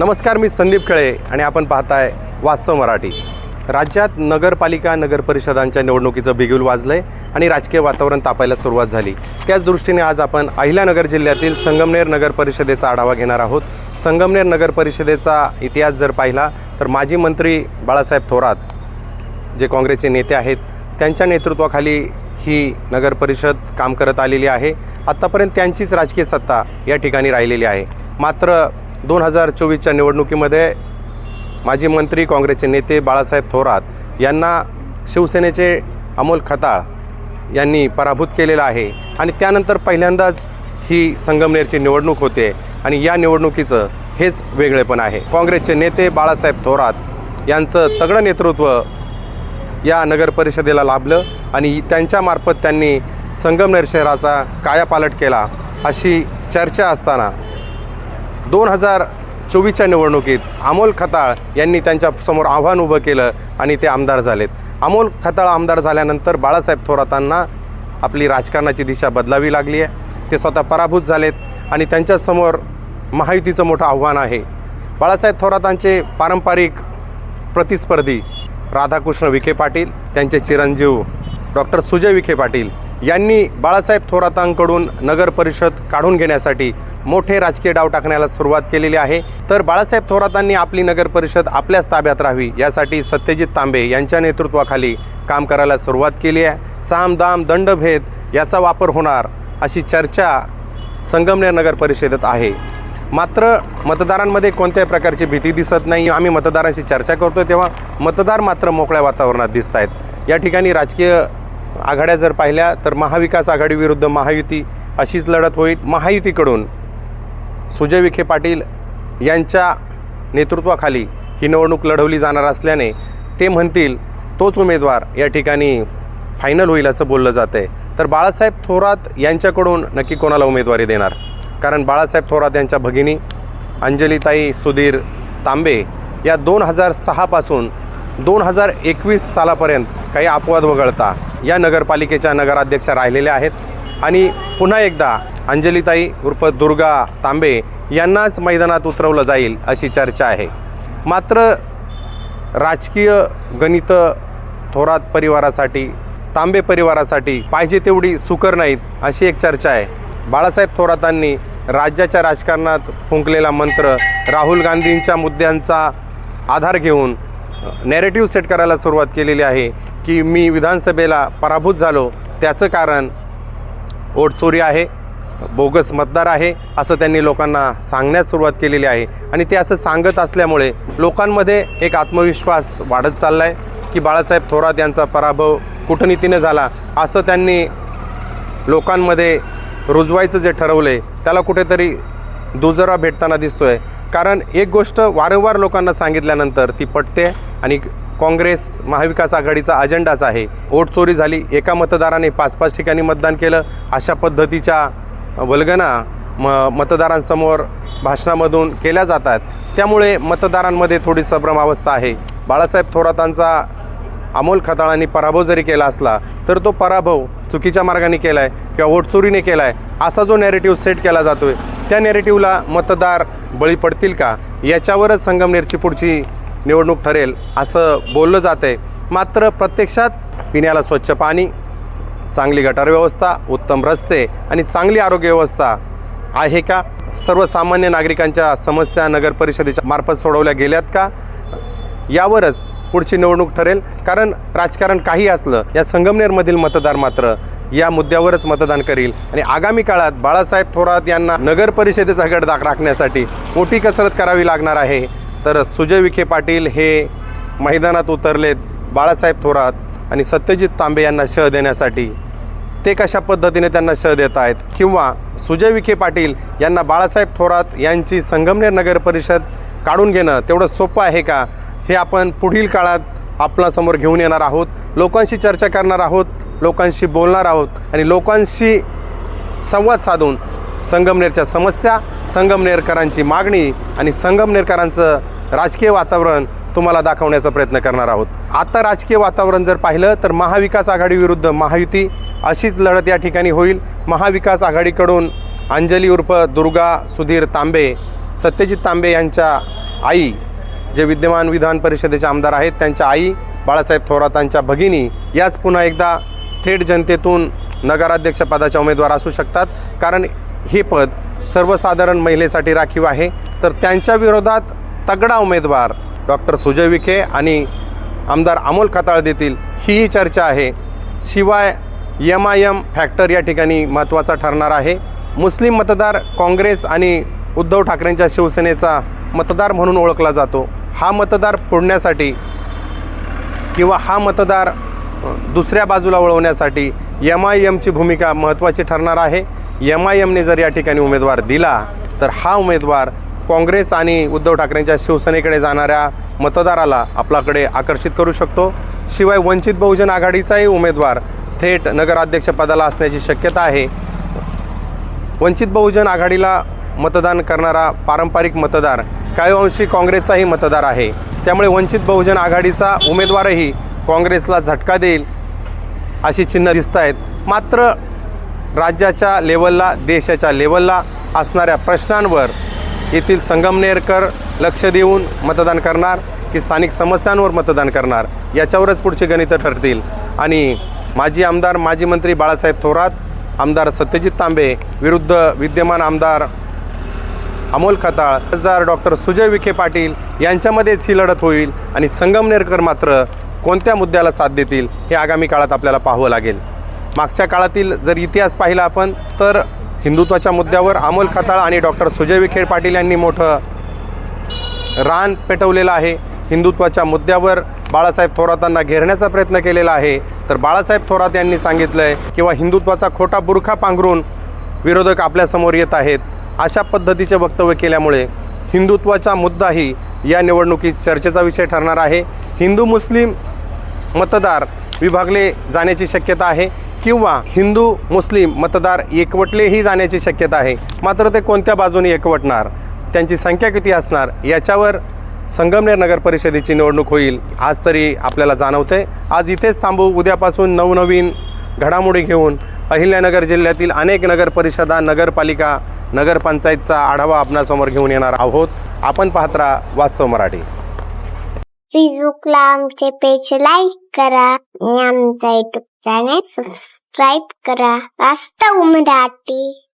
नमस्कार मी संदीप खळे आणि आपण पाहताय वास्तव मराठी. राज्यात नगरपालिका नगरपरिषदांच्या निवडणुकीचं बिगुल वाजलंय आणि राजकीय वातावरण तापायला सुरुवात झाली. त्याच दृष्टीने आज आपण अहिल्यानगर जिल्ह्यातील संगमनेर नगरपरिषदेचा आढावा घेणार आहोत. संगमनेर नगरपरिषदेचा इतिहास जर पाहिला तर माजी मंत्री बाळासाहेब थोरात जे काँग्रेसचे नेते आहेत त्यांच्या नेतृत्वाखाली ही नगरपरिषद काम करत आलेली आहे. आत्तापर्यंत त्यांचीच राजकीय सत्ता या ठिकाणी राहिलेली आहे. मात्र दोन हजार चोवीसच्या निवडणुकीमध्ये माजी मंत्री काँग्रेसचे नेते बाळासाहेब थोरात यांना शिवसेनेचे अमोल खताळ यांनी पराभूत केलेलं आहे आणि त्यानंतर पहिल्यांदाच ही संगमनेरची निवडणूक होते आणि या निवडणुकीचं हेच वेगळेपण आहे. काँग्रेसचे नेते बाळासाहेब थोरात यांचं तगडं नेतृत्व या नगर परिषदेला लाभलं आणि त्यांच्यामार्फत त्यांनी संगमनेर शहराचा कायापालट केला अशी चर्चा असताना दोन हजार चोवीसच्या निवडणुकीत अमोल खताळ यांनी त्यांच्यासमोर आव्हान उभं केलं आणि ते आमदार झालेत. अमोल खताळ आमदार झाल्यानंतर बाळासाहेब थोरातांना आपली राजकारणाची दिशा बदलावी लागली आहे. ते स्वतः पराभूत झालेत आणि त्यांच्यासमोर महायुतीचं मोठं आव्हान आहे. बाळासाहेब थोरातांचे पारंपरिक प्रतिस्पर्धी राधाकृष्ण विखे पाटील त्यांचे चिरंजीव डॉक्टर सुजय विखे पाटील यांनी बाळासाहेब थोरातांकडून नगर परिषद काढून घेण्यासाठी मोठे राजकीय डाव टाकण्याला सुरुवात केलेली आहे. तर बाळासाहेब थोरातांनी आपली नगर परिषद आपल्याच ताब्यात राहावी यासाठी सत्यजित तांबे यांच्या नेतृत्वाखाली काम करायला सुरुवात केली आहे. साम दाम दंडभेद याचा वापर होणार अशी चर्चा संगमनेर नगर परिषदेत आहे. मात्र मतदारांमध्ये कोणत्याही प्रकारची भीती दिसत नाही. आम्ही मतदारांशी चर्चा करतो तेव्हा मतदार मात्र मोकळ्या वातावरणात दिसत आहेत या ठिकाणी राजकीय आघाड्या जर पाहिल्या तर महाविकास आघाडीविरुद्ध महायुती अशीच लढत होईल. महायुतीकडून सुजय विखे पाटील यांच्या नेतृत्वाखाली ही निवडणूक लढवली जाणार असल्याने ते म्हणतील तोच उमेदवार या ठिकाणी फायनल होईल असं बोललं जातं आहे तर बाळासाहेब थोरात यांच्याकडून नक्की कोणाला उमेदवारी देणार? कारण बाळासाहेब थोरात यांच्या भगिनी अंजलीताई सुधीर तांबे या दोन हजार सहापासून दोन हजार एकवीस सालापर्यंत काही अपवाद वगळता या नगरपालिकेच्या नगराध्यक्षा राहिलेल्या आहेत. आणि पुन्हा एकदा अंजलीताई उर्फ दुर्गा तांबे यांनाच मैदानात उतरवलं जाईल अशी चर्चा आहे. मात्र राजकीय गणित थोरात परिवारासाठी तांबे परिवारासाठी पाहिजे तेवढी सुकर नाहीत अशी एक चर्चा आहे. बाळासाहेब थोरातांनी राज्याच्या राजकारणात फुंकलेला मंत्र राहुल गांधींच्या मुद्द्यांचा आधार घेऊन नॅरेटिव्ह सेट करायला सुरुवात केलेली आहे की मी विधानसभेला पराभूत झालो. त्याचं कारण ओटचोरी आहे बोगस मतदार आहे असं त्यांनी लोकांना सांगण्यास सुरुवात केलेली आहे. आणि ते असं सांगत असल्यामुळे लोकांमध्ये एक आत्मविश्वास वाढत चालला आहे की बाळासाहेब थोरात यांचा पराभव कूटनीतीने झाला असं त्यांनी लोकांमध्ये रुजवायचं जे ठरवले त्याला कुठेतरी दुजरा भेटताना दिसतोय. कारण एक गोष्ट वारंवार लोकांना सांगितल्यानंतर ती पटते आणि काँग्रेस महाविकास आघाडीचा अजेंडाच आहे. वोट चोरी झाली एका मतदाराने पाच पाच ठिकाणी मतदान केलं. अशा पद्धतीच्या वल्गना म मतदारांसमोर भाषणामधून केल्या जातात. त्यामुळे मतदारांमध्ये थोडी संभ्रमावस्था आहे. बाळासाहेब थोरातांचा अमोल खताळांनी पराभव जरी केला असला तर तो पराभव चुकीच्या मार्गाने केला आहे किंवा वोटचोरीने केला आहे असा जो नॅरेटिव्ह सेट केला जातो आहे त्या नॅरेटिव्हला मतदार बळी पडतील का? याच्यावरच संगमनेरची पुढची निवडणूक ठरेल असं बोललं जातं आहे मात्र प्रत्यक्षात पिण्याला स्वच्छ पाणी चांगली गटार व्यवस्था उत्तम रस्ते आणि चांगली आरोग्य व्यवस्था आहे का? सर्वसामान्य नागरिकांच्या समस्या नगर परिषदेच्या मार्फत सोडवल्या गेल्यात का? यावरच पुढची निवडणूक ठरेल. कारण राजकारण काही असलं या संगमनेरमधील मतदार मात्र या मुद्द्यावरच मतदान करील. आणि आगामी काळात बाळासाहेब थोरात यांना नगर परिषदेचा गट दाख राखण्यासाठी मोठी कसरत करावी लागणार आहे. तर सुजय विखे पाटील हे मैदानात उतरलेत बाळासाहेब थोरात आणि सत्यजित तांबे यांना शह देण्यासाठी. ते कशा पद्धतीने त्यांना शह देत आहेत? किंवा सुजय विखे पाटील यांना बाळासाहेब थोरात यांची संगमनेर नगर परिषद काढून घेणं तेवढं सोपं आहे का? हे आपण पुढील काळात आपणासमोर घेऊन येणार आहोत. लोकांशी चर्चा करणार आहोत लोकांशी बोलणार आहोत आणि लोकांशी संवाद साधून संगमनेरच्या समस्या संगमनेरकरांची मागणी आणि संगमनेरकरांचं राजकीय वातावरण तुम्हाला दाखवण्याचा प्रयत्न करणार आहोत. आता राजकीय वातावरण जर पाहिलं तर महाविकास आघाडी विरुद्ध महायुती अशीच लढत या ठिकाणी होईल. महाविकास आघाडीकडून अंजली उर्फ दुर्गा सुधीर तांबे सत्यजित तांबे यांच्या आई जे विद्यमान विधान परिषदेचे आमदार आहेत त्यांच्या आई बाळासाहेब थोरातांच्या भगिनी याच पुन्हा एकदा थेट जनतेतून नगराध्यक्षपदाच्या उमेदवार असू शकतात. कारण हे पद सर्वसाधारण महिलेसाठी राखीव आहे. तर त्यांच्या विरोधात तगडा उमेदवार डॉक्टर सुजय विखे आणि आमदार अमोल खताळ देतील हीही चर्चा आहे. शिवाय एम आय एम फॅक्टर या ठिकाणी महत्त्वाचा ठरणार आहे. मुस्लिम मतदार काँग्रेस आणि उद्धव ठाकरेंच्या शिवसेनेचा मतदार म्हणून ओळखला जातो. हा मतदार फोडण्यासाठी किंवा हा मतदार दुसऱ्या बाजूला वळवण्यासाठी एम आय एमची भूमिका महत्त्वाची ठरणार आहे. एम आय एमने जर या ठिकाणी उमेदवार दिला तर हा उमेदवार काँग्रेस आणि उद्धव ठाकरेंच्या शिवसेनेकडे जाणाऱ्या मतदाराला आपल्याकडे आकर्षित करू शकतो. शिवाय वंचित बहुजन आघाडीचाही उमेदवार थेट नगराध्यक्षपदाला असण्याची शक्यता आहे. वंचित बहुजन आघाडीला मतदान करणारा पारंपरिक मतदार कायवंशी अंशी काँग्रेसचाही मतदार आहे. त्यामुळे वंचित बहुजन आघाडीचा उमेदवारही काँग्रेसला झटका देईल अशी चिन्ह दिसत आहेत. मात्र राज्याच्या लेवलला देशाच्या लेवलला असणाऱ्या प्रश्नांवर येथील संगमनेरकर लक्ष देऊन मतदान करणार की स्थानिक समस्यांवर मतदान करणार याच्यावरच पुढची गणितं ठरतील. आणि माजी आमदार माजी मंत्री बाळासाहेब थोरात आमदार सत्यजित तांबे विरुद्ध विद्यमान आमदार अमोल खताळ खासदार डॉक्टर सुजय विखे पाटील यांच्यामध्येच ही लढत होईल आणि संगमनेरकर मात्र कोणत्या मुद्द्याला साथ देतील हे आगामी काळात आपल्याला पाहावं लागेल. मागच्या काळातील जर इतिहास पाहिला आपण तर हिंदुत्वाच्या मुद्द्यावर अमोल खताळ आणि डॉक्टर सुजय विखे पाटील यांनी मोठं रान पेटवलेलं आहे. हिंदुत्वाच्या मुद्द्यावर बाळासाहेब थोरातांना घेरण्याचा प्रयत्न केलेला आहे. तर बाळासाहेब थोरात यांनी सांगितलं आहे किंवा हिंदुत्वाचा खोटा बुरखा पांघरून विरोधक आपल्यासमोर येत आहेत. अशा पद्धतीचे वक्तव्य केल्यामुळे हिंदुत्वाचा मुद्दाही या निवडणुकीत चर्चेचा विषय ठरणार आहे. हिंदू मुस्लिम मतदार विभागले जाण्याची शक्यता आहे. किंवा हिंदू मुस्लिम मतदार एकवटलेही जाण्याची शक्यता आहे. मात्र ते कोणत्या बाजूने एकवटणार? त्यांची संख्या किती असणार? याच्यावर संगमनेर नगर परिषदेची निवडणूक होईल. आज तरी आपल्याला जाणवते आज इथेच थांबू. उद्यापासून नवनवीन घडामोडी घेऊन अहिल्यानगर जिल्ह्यातील अनेक नगर परिषदा नगरपालिका नगरपंचायतचा आढावा आपणासमोर घेऊन येणार आहोत. आपण पाहत राहा वास्तव मराठी. फेसबुकला आमचे पेज लाईक करा. आणि आमचा युट्यूब चॅनेल सबस्क्राईब करा. वास्तव मराठी